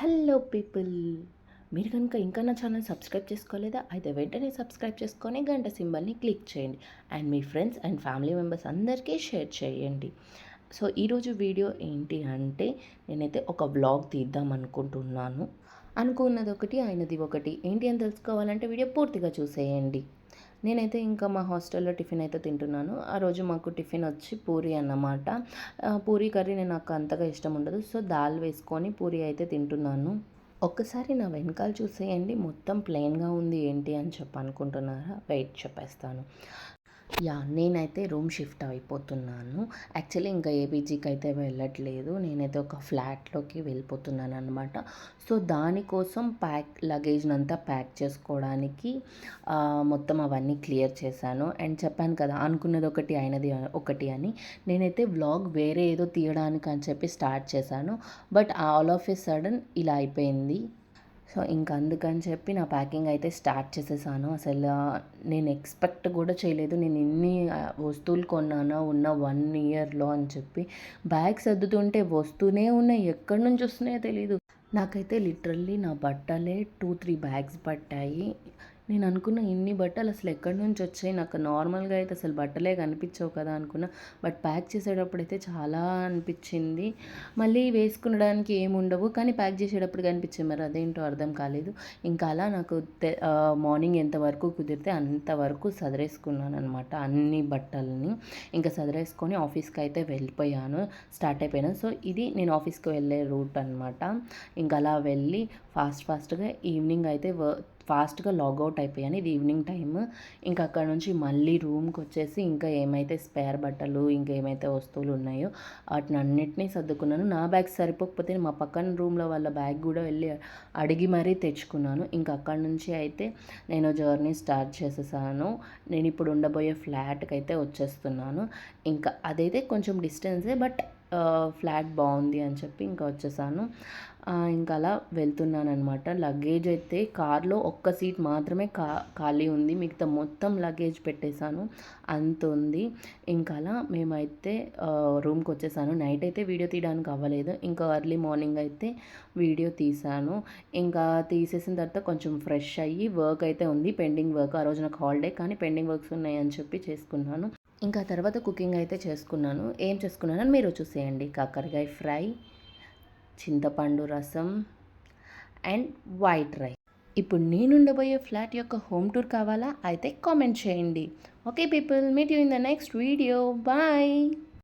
Hello people. మీరు కనుక ఇంకా నా ఛానల్ సబ్స్క్రైబ్ చేసుకోలేదా? అయితే వెంటనే సబ్స్క్రైబ్ చేసుకొని గంట సింబల్ని క్లిక్ చేయండి. అండ్ మీ ఫ్రెండ్స్ అండ్ ఫ్యామిలీ మెంబర్స్ అందరికీ షేర్ చేయండి. సో ఈరోజు వీడియో ఏంటి అంటే నేనైతే ఒక వ్లాగ్ తీద్దాం అనుకుంటున్నాను. అనుకున్నది ఒకటి అయినది ఒకటి. ఏంటి అని తెలుసుకోవాలంటే వీడియో పూర్తిగా చూసేయండి. నేనైతే ఇంకా మా హాస్టల్లో టిఫిన్ అయితే తింటున్నాను. ఆ రోజు మాకు టిఫిన్ వచ్చి పూరి అన్నమాట. పూరి కర్రీ నేను నాకు అంతగా ఇష్టం ఉండదు. సో దాల్ వేసుకొని పూరి అయితే తింటున్నాను. ఒక్కసారి నా వెనకాల చూసేయండి. మొత్తం ప్లెయిన్గా ఉంది ఏంటి అని చెప్పి అనుకుంటున్నారా వెయిట్ చెప్పేస్తాను. యా నేనైతే రూమ్ షిఫ్ట్ అయిపోతున్నాను. యాక్చువల్లీ ఇంకా ఏబీజీకి అయితే వెళ్ళట్లేదు. నేనైతే ఒక ఫ్లాట్లోకి వెళ్ళిపోతున్నాను అనమాట సో దానికోసం ప్యాక్ లగేజ్ అంతా ప్యాక్ చేసుకోవడానికి మొత్తం అవన్నీ క్లియర్ చేశాను. అండ్ చెప్పాను కదా అనుకున్నది ఒకటి అయినది ఒకటి అని. నేనైతే వ్లాగ్ వేరే ఏదో తీయడానికి అని చెప్పి స్టార్ట్ చేశాను. But all of a sudden ఇలా అయిపోయింది. సో ఇంక అందుకని చెప్పి నా ప్యాకింగ్ అయితే స్టార్ట్ చేసేసాను. అసలు నేను ఎక్స్పెక్ట్ కూడా చేయలేదు. నేను ఇన్ని వస్తువులు కొన్నానా ఉన్న వన్ ఇయర్లో అని చెప్పి బ్యాగ్ సర్దుతుంటే వస్తూనే ఉన్నాయి. ఎక్కడి నుంచి వస్తున్నాయో తెలియదు నాకైతే లిటరల్లీ నా బట్టలే టూ త్రీ బ్యాగ్స్ పట్టాయి. నేను అనుకున్న ఇన్ని బట్టలు అసలు ఎక్కడి నుంచి వచ్చాయి? నాకు నార్మల్గా అయితే అసలు బట్టలే కనిపించవు కదా అనుకున్నా. బట్ ప్యాక్ చేసేటప్పుడు అయితే చాలా అనిపించింది. మళ్ళీ వేసుకునడానికి ఏమి ఉండవు. కానీ ప్యాక్ చేసేటప్పుడు కనిపించే మరి అదేంటో అర్థం కాలేదు. ఇంకా అలా నాకు మార్నింగ్ ఎంతవరకు కుదిరితే అంతవరకు సదరేసుకున్నాను అనమాట అన్ని బట్టలని. ఇంకా సదరేసుకొని ఆఫీస్కి అయితే వెళ్ళిపోయాను. స్టార్ట్ అయిపోయాను. సో ఇది నేను ఆఫీస్కి వెళ్ళే రూట్ అనమాట ఇంకా అలా వెళ్ళి ఫాస్ట్ ఫాస్ట్గా ఈవినింగ్ అయితే వర్క్ ఫాస్ట్గా లాగౌట్ అయిపోయాను. ఇది ఈవినింగ్ టైమ్. ఇంకా అక్కడ నుంచి మళ్ళీ రూమ్కి వచ్చేసి ఇంకా ఏమైతే స్పేర్ బట్టలు ఇంకా ఏమైతే వస్తువులు ఉన్నాయో వాటిని అన్నిటినీ సర్దుకున్నాను. నా బ్యాగ్ సరిపోకపోతే మా పక్కన రూమ్లో వాళ్ళ బ్యాగ్ కూడా వెళ్ళి అడిగి మరీ తెచ్చుకున్నాను. ఇంకా అక్కడ నుంచి అయితే నేను జర్నీ స్టార్ట్ చేసేసాను. నేను ఇప్పుడు ఉండబోయే ఫ్లాట్కి అయితే వచ్చేస్తున్నాను. ఇంకా అదైతే కొంచెం డిస్టెన్సే బట్ ఫ్లాట్ బాగుంది అని చెప్పి ఇంకా వచ్చేసాను. ఇంకా అలా వెళ్తున్నాను అనమాట లగేజ్ అయితే కార్లో ఒక్క సీట్ మాత్రమే కా ఖాళీ ఉంది. మిగతా మొత్తం లగేజ్ పెట్టేశాను. అంత ఉంది. ఇంకా అలా మేమైతే రూమ్కి వచ్చేసాను. నైట్ అయితే వీడియో తీయడానికి అవ్వలేదు. ఇంకా ఎర్లీ మార్నింగ్ అయితే వీడియో తీసాను ఇంకా తీసేసిన తర్వాత కొంచెం ఫ్రెష్ అయ్యి వర్క్ అయితే ఉంది. Pending work. ఆ రోజు నాకు హాలిడే కానీ పెండింగ్ వర్క్స్ ఉన్నాయని చెప్పి చేసుకున్నాను. ఇంకా తర్వాత కుకింగ్ అయితే చేసుకున్నాను. ఏం చేసుకున్నానని మీరు చూసేయండి. కాకరకాయ ఫ్రై. చింతపండు రసం అండ్ వైట్ రైస్. ఇప్పుడు నేనుండబోయే ఫ్లాట్ యొక్క హోమ్ టూర్ కావాలా? అయితే కామెంట్ చేయండి. Okay people meet you in the next video. Bye.